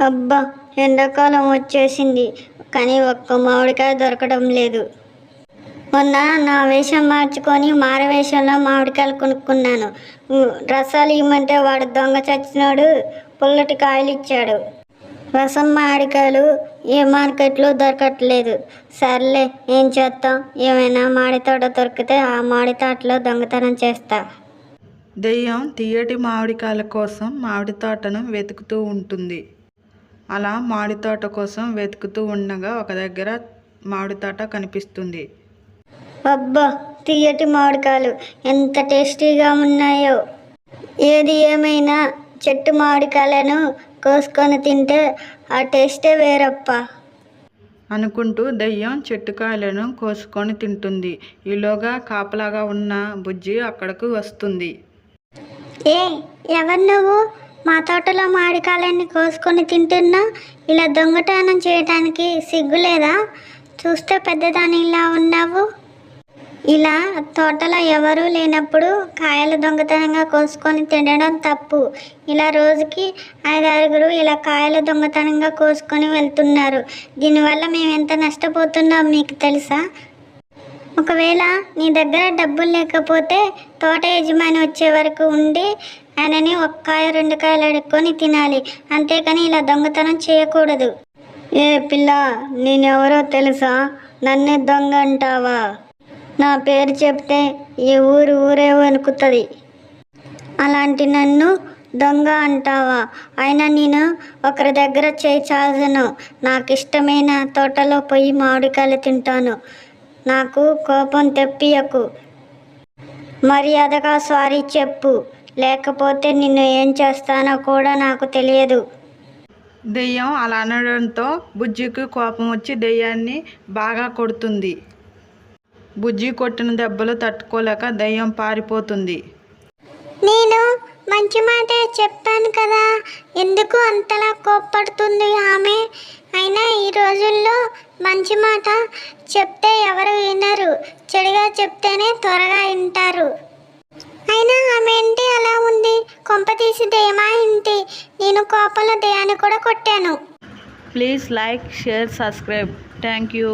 అబ్బా ఎండాకాలం వచ్చేసింది కానీ ఒక్క మామిడికాయ దొరకడం లేదు. మొన్న నా వేషం మార్చుకొని మారవేషంలో మామిడికాయలు కొనుక్కున్నాను. రసాలు ఇవ్వమంటే వాడు దొంగ చచ్చినాడు పుల్లటి కాయలు ఇచ్చాడు. రసం మామిడికాయలు ఏ మార్కెట్లో దొరకట్లేదు. సర్లే ఏం చేస్తాం ఏమైనా మాడి తోట దొరికితే ఆ మాడి తోటలో దొంగతనం చేస్తా. దెయ్యం తీయటి మామిడికాయల కోసం మామిడి తోటను వెతుకుతూ ఉంటుంది. అలా మామిడి తోట కోసం వెతుకుతూ ఉండగా ఒక దగ్గర మామిడి తోట కనిపిస్తుంది. అబ్బా తీయటి మామిడికాయలు ఎంత టేస్టీగా ఉన్నాయో. ఏది ఏమైనా చెట్టు మామిడికాయలను కోసుకొని తింటే ఆ టేస్టే వేరప్ప. అనుకుంటూ దెయ్యం చెట్టుకాయలను కోసుకొని తింటుంది. ఈలోగా కాపలాగా ఉన్న బుజ్జి అక్కడకు వస్తుంది. ఏ ఎవరు నువ్వు? మా తోటలో మామిడికాయలన్నీ కోసుకొని తింటున్నా ఇలా దొంగతనం చేయడానికి సిగ్గు లేదా చూస్తే పెద్దదానిలా ఉన్నావు? ఇలా తోటలో ఎవరూ లేనప్పుడు కాయలు దొంగతనంగా కోసుకొని తినడం తప్పు. ఇలా రోజుకి ఐదారుగురు ఇలా కాయలు దొంగతనంగా కోసుకొని వెళ్తున్నారు. దీనివల్ల మేము ఎంత నష్టపోతున్నాం మీకు తెలుసా? ఒకవేళ నీ దగ్గర డబ్బులు లేకపోతే తోట యజమాని వచ్చే వరకు ఉండి ఆయనని ఒక కాయ రెండు కాయలు అడుక్కొని తినాలి. అంతేకాని ఇలా దొంగతనం చేయకూడదు. ఏ పిల్ల నేనెవరో తెలుసా? నన్నే దొంగ అంటావా? నా పేరు చెప్తే ఈ ఊరు ఊరే వణుకుతుంది. అలాంటి నన్ను దొంగ అంటావా? అయినా నేను ఒకరి దగ్గర చేయచాల్సను నాకు ఇష్టమైన తోటలో పోయి మామిడికాయలు తింటాను. నాకు కోపం తెప్పియకు. మర్యాదగా సారీ చెప్పు. లేకపోతే నిన్ను ఏం చేస్తానో కూడా నాకు తెలియదు. దెయ్యం అలా అనడంతో బుజ్జికి కోపం వచ్చి దెయ్యాన్ని బాగా కొడుతుంది. బుజ్జి కొట్టిన దెబ్బలు తట్టుకోలేక దెయ్యం పారిపోతుంది. నేను మంచి మాటే చెప్పాను కదా ఎందుకు అంతలా కోప్పడుతుంది ఆమె? అయినా ఈ రోజుల్లో మంచి మాట చెప్తే ఎవరు వినరు చెడుగా చెప్తేనే త్వరగా వింటారు. అయినా ఆమె ఉంది కొంప దేమా ఇంటి నేను కోపంలో దయాన్ని కూడా కొట్టాను. Please like share subscribe. Thank you.